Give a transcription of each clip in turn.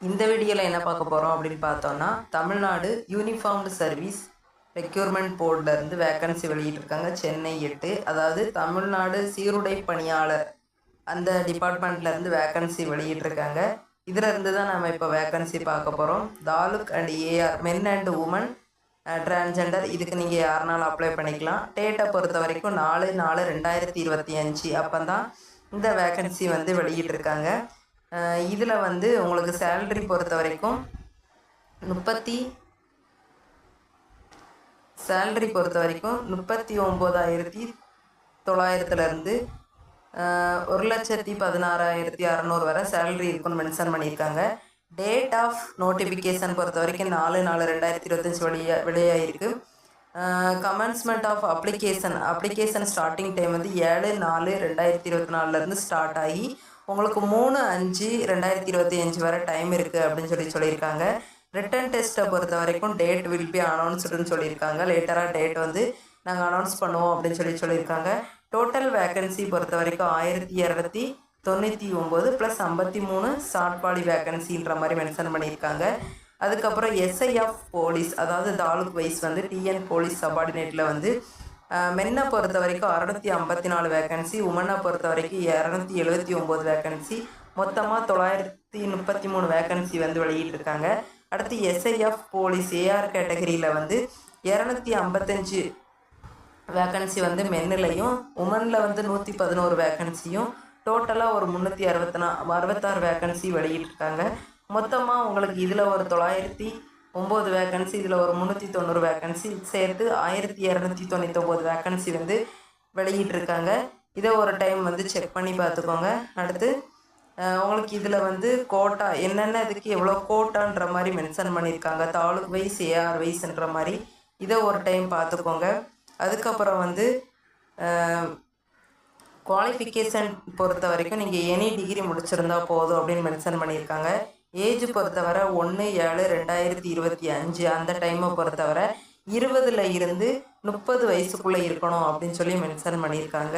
இந்த வீடியோவில் என்ன பார்க்க போகிறோம் அப்படின்னு பார்த்தோம்னா தமிழ்நாடு யூனிஃபார்ம்டு சர்வீஸ் ரெக்யூர்மெண்ட் போர்டிலேருந்து வேக்கன்சி வெளியிட்டிருக்காங்க சென்னை எட்டு. அதாவது தமிழ்நாடு சீருடை பணியாளர் அந்த டிபார்ட்மெண்ட்லேருந்து வேக்கன்சி வெளியிட்டிருக்காங்க. இதில் இருந்து தான் நம்ம இப்போ வேக்கன்சி பார்க்க போகிறோம் taluk and AR men and women transgender இதுக்கு நீங்கள் யாருனாலும் அப்ளை பண்ணிக்கலாம். டேட்டை பொறுத்த வரைக்கும் நாலு நாலு ரெண்டாயிரத்தி இருபத்தி அஞ்சு அப்போ தான் இந்த வேக்கன்சி வந்து வெளியிட்டிருக்காங்க. இதில் வந்து உங்களுக்கு சேல்ரி பொறுத்த வரைக்கும் முப்பத்தி சேல்ரி பொறுத்த வரைக்கும் முப்பத்தி ஒம்போதாயிரத்தி தொள்ளாயிரத்துலேருந்து ஒரு லட்சத்தி பதினாறாயிரத்தி அறநூறு வரை சேலரி இருக்குன்னு மென்ஷன் பண்ணியிருக்காங்க. டேட் ஆஃப் நோட்டிஃபிகேஷன் பொறுத்த வரைக்கும் நாலு நாலு ரெண்டாயிரத்தி இருபத்தஞ்சி வெளியே வெளியாகிருக்கு commencement of application application starting time வந்து ஏழு நாலு ரெண்டாயிரத்தி இருபத்தி நாலுலேருந்து ஸ்டார்ட் ஆகி உங்களுக்கு மூணு அஞ்சு ரெண்டாயிரத்தி இருபத்தி அஞ்சு வரை டைம் இருக்குது அப்படின்னு சொல்லி சொல்லியிருக்காங்க. ரிட்டன் டெஸ்ட்டை பொறுத்த வரைக்கும் டேட் வில் பி அனௌன்ஸ்டுன்னு சொல்லியிருக்காங்க. லேட்டராக டேட் வந்து நாங்கள் அனௌன்ஸ் பண்ணுவோம் அப்படின்னு சொல்லி சொல்லியிருக்காங்க. டோட்டல் வேக்கன்சி பொறுத்த வரைக்கும் ஆயிரத்தி இரநூத்தி தொண்ணூற்றி ஒம்பது ப்ளஸ் ஐம்பத்தி மூணு ஷார்ட் பாடி வேக்கன்சின்ற மாதிரி மென்ஷன் பண்ணியிருக்காங்க. அதுக்கப்புறம் எஸ்ஐஎஃப் போலீஸ் அதாவது தாலுக் வைஸ் வந்து டிஎன் போலீஸ் சபார்டினேட்டில் வந்து மென்னை பொறுத்த வரைக்கும் அறநூற்றி ஐம்பத்தி நாலு வேக்கன்சி உமனை பொறுத்த வரைக்கும் இரநூத்தி எழுபத்தி ஒம்பது வேக்கன்சி மொத்தமாக தொள்ளாயிரத்தி முப்பத்தி மூணு வேக்கன்சி வந்து வெளியிட்டிருக்காங்க. அடுத்து எஸ்ஐஎஃப் போலீஸ் ஏஆர் கேட்டகரியில் வந்து இரநூத்தி ஐம்பத்தஞ்சு வேக்கன்சி வந்து மென்னிலையும் உமனில் வந்து நூற்றி பதினோரு வேக்கன்சியும் டோட்டலாக ஒரு முந்நூற்றி அறுபத்தி நா அறுபத்தாறு வேக்கன்சி வெளியிட்டிருக்காங்க. மொத்தமாக உங்களுக்கு இதில் ஒரு தொள்ளாயிரத்தி ஒம்பது வேக்கன்சி இதில் ஒரு முந்நூற்றி தொண்ணூறு வேக்கன்சி சேர்த்து ஆயிரத்தி இரநூத்தி தொண்ணூத்தொம்பது வேக்கன்சி வந்து வெளியிட்டிருக்காங்க. இதை ஒரு டைம் வந்து செக் பண்ணி பார்த்துக்கோங்க. அடுத்து உங்களுக்கு இதில் வந்து கோட்டா என்னென்ன இதுக்கு எவ்வளோ கோட்டான்ற மாதிரி மென்ஷன் பண்ணியிருக்காங்க. தாலுக் வைஸ் ஏஆர் வைஸ்ன்ற மாதிரி. இதை ஒரு டைம் பார்த்துக்கோங்க. அதுக்கப்புறம் வந்து குவாலிஃபிகேஷன் பொறுத்த வரைக்கும் நீங்கள் எனி டிகிரி முடிச்சிருந்தா போதும் அப்படின்னு மென்ஷன் பண்ணியிருக்காங்க. ஏஜ் பொறுத்தவரை ஒன்று ஏழு ரெண்டாயிரத்தி இருபத்தி அஞ்சு அந்த டைமை பொறுத்தவரை இருபதுல இருந்து முப்பது வயசுக்குள்ளே இருக்கணும் அப்படின்னு சொல்லி மென்ஷன் பண்ணியிருக்காங்க.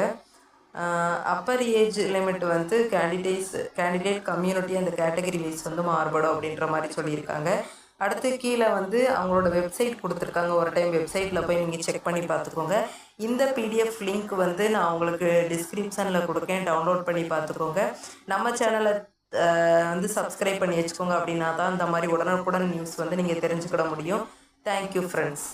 அப்பர் ஏஜ் லிமிட் வந்து கேண்டிடேட்ஸ் கேண்டிடேட் கம்யூனிட்டி அந்த கேட்டகரி வைஸ் வந்து மாறுபடும் அப்படின்ற மாதிரி சொல்லியிருக்காங்க. அடுத்து கீழே வந்து அவங்களோட வெப்சைட் கொடுத்துருக்காங்க. ஒரு டைம் வெப்சைட்டில் போய் நீங்கள் செக் பண்ணி பார்த்துக்கோங்க. இந்த பிடிஎஃப் லிங்க் வந்து நான் உங்களுக்கு டிஸ்கிரிப்ஷனில் கொடுக்கேன். டவுன்லோட் பண்ணி பார்த்துக்கோங்க. நம்ம சேனலை வந்து சப்ஸ்கிரைப் பண்ணி வச்சுக்கோங்க அப்படின்னா தான் இந்த மாதிரி உடனுக்குடன் நியூஸ் வந்து நீங்கள் தெரிஞ்சுக்கிட முடியும். Thank you friends